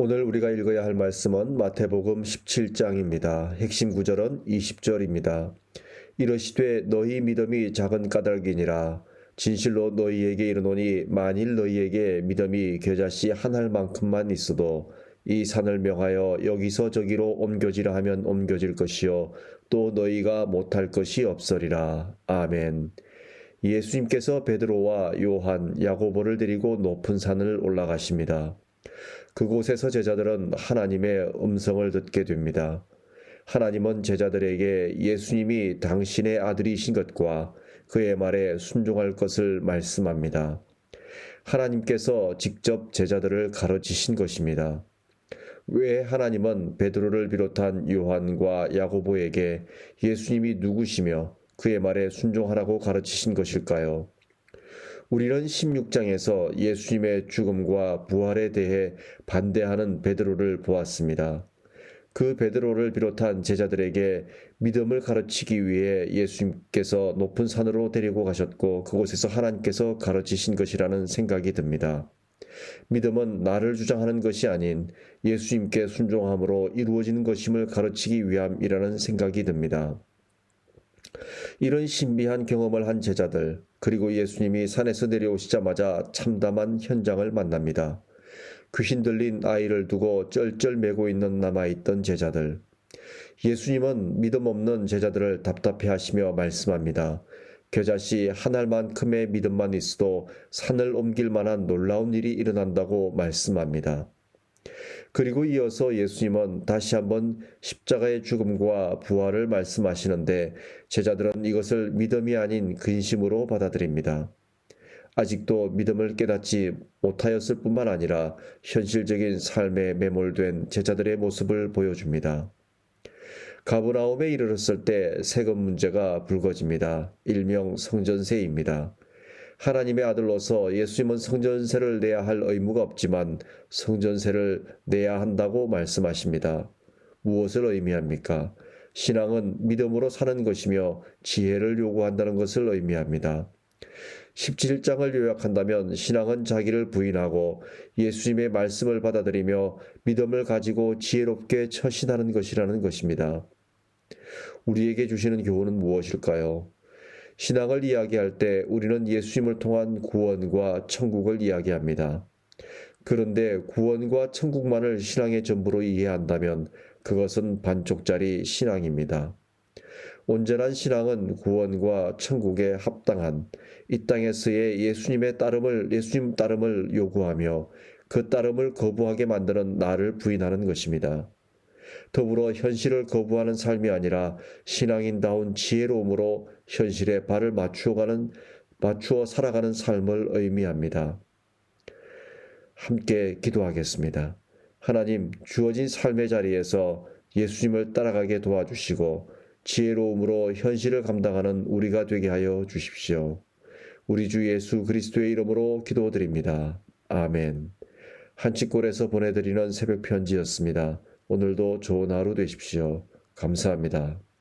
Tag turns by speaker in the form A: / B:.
A: 오늘 우리가 읽어야 할 말씀은 마태복음 17장입니다. 핵심 구절은 20절입니다. 이러시되 너희 믿음이 작은 까닭이니라 진실로 너희에게 이르노니 만일 너희에게 믿음이 겨자씨 한 알만큼만 있어도 이 산을 명하여 여기서 저기로 옮겨지라 하면 옮겨질 것이요 또 너희가 못할 것이 없으리라. 아멘. 예수님께서 베드로와 요한, 야고보를 데리고 높은 산을 올라가십니다. 그곳에서 제자들은 하나님의 음성을 듣게 됩니다. 하나님은 제자들에게 예수님이 당신의 아들이신 것과 그의 말에 순종할 것을 말씀합니다. 하나님께서 직접 제자들을 가르치신 것입니다. 왜 하나님은 베드로를 비롯한 요한과 야고보에게 예수님이 누구시며 그의 말에 순종하라고 가르치신 것일까요? 우리는 16장에서 예수님의 죽음과 부활에 대해 반대하는 베드로를 보았습니다. 그 베드로를 비롯한 제자들에게 믿음을 가르치기 위해 예수님께서 높은 산으로 데리고 가셨고 그곳에서 하나님께서 가르치신 것이라는 생각이 듭니다. 믿음은 나를 주장하는 것이 아닌 예수님께 순종함으로 이루어지는 것임을 가르치기 위함이라는 생각이 듭니다. 이런 신비한 경험을 한 제자들, 그리고 예수님이 산에서 내려오시자마자 참담한 현장을 만납니다. 귀신 들린 아이를 두고 쩔쩔매고 있는 남아있던 제자들. 예수님은 믿음 없는 제자들을 답답해 하시며 말씀합니다. 겨자씨 한 알만큼의 믿음만 있어도 산을 옮길 만한 놀라운 일이 일어난다고 말씀합니다. 그리고 이어서 예수님은 다시 한번 십자가의 죽음과 부활을 말씀하시는데 제자들은 이것을 믿음이 아닌 근심으로 받아들입니다. 아직도 믿음을 깨닫지 못하였을 뿐만 아니라 현실적인 삶에 매몰된 제자들의 모습을 보여줍니다. 가브나움에 이르렀을 때 세금 문제가 불거집니다. 일명 성전세입니다. 하나님의 아들로서 예수님은 성전세를 내야 할 의무가 없지만 성전세를 내야 한다고 말씀하십니다. 무엇을 의미합니까? 신앙은 믿음으로 사는 것이며 지혜를 요구한다는 것을 의미합니다. 17장을 요약한다면 신앙은 자기를 부인하고 예수님의 말씀을 받아들이며 믿음을 가지고 지혜롭게 처신하는 것이라는 것입니다. 우리에게 주시는 교훈은 무엇일까요? 신앙을 이야기할 때 우리는 예수님을 통한 구원과 천국을 이야기합니다. 그런데 구원과 천국만을 신앙의 전부로 이해한다면 그것은 반쪽짜리 신앙입니다. 온전한 신앙은 구원과 천국에 합당한 이 땅에서의 예수님의 따름을 예수님 따름을 요구하며 그 따름을 거부하게 만드는 나를 부인하는 것입니다. 더불어 현실을 거부하는 삶이 아니라 신앙인다운 지혜로움으로 현실에 발을 맞추어가는 맞추어 살아가는 삶을 의미합니다. 함께 기도하겠습니다. 하나님 주어진 삶의 자리에서 예수님을 따라가게 도와주시고 지혜로움으로 현실을 감당하는 우리가 되게 하여 주십시오. 우리 주 예수 그리스도의 이름으로 기도드립니다. 아멘. 한치골에서 보내드리는 새벽 편지였습니다. 오늘도 좋은 하루 되십시오. 감사합니다.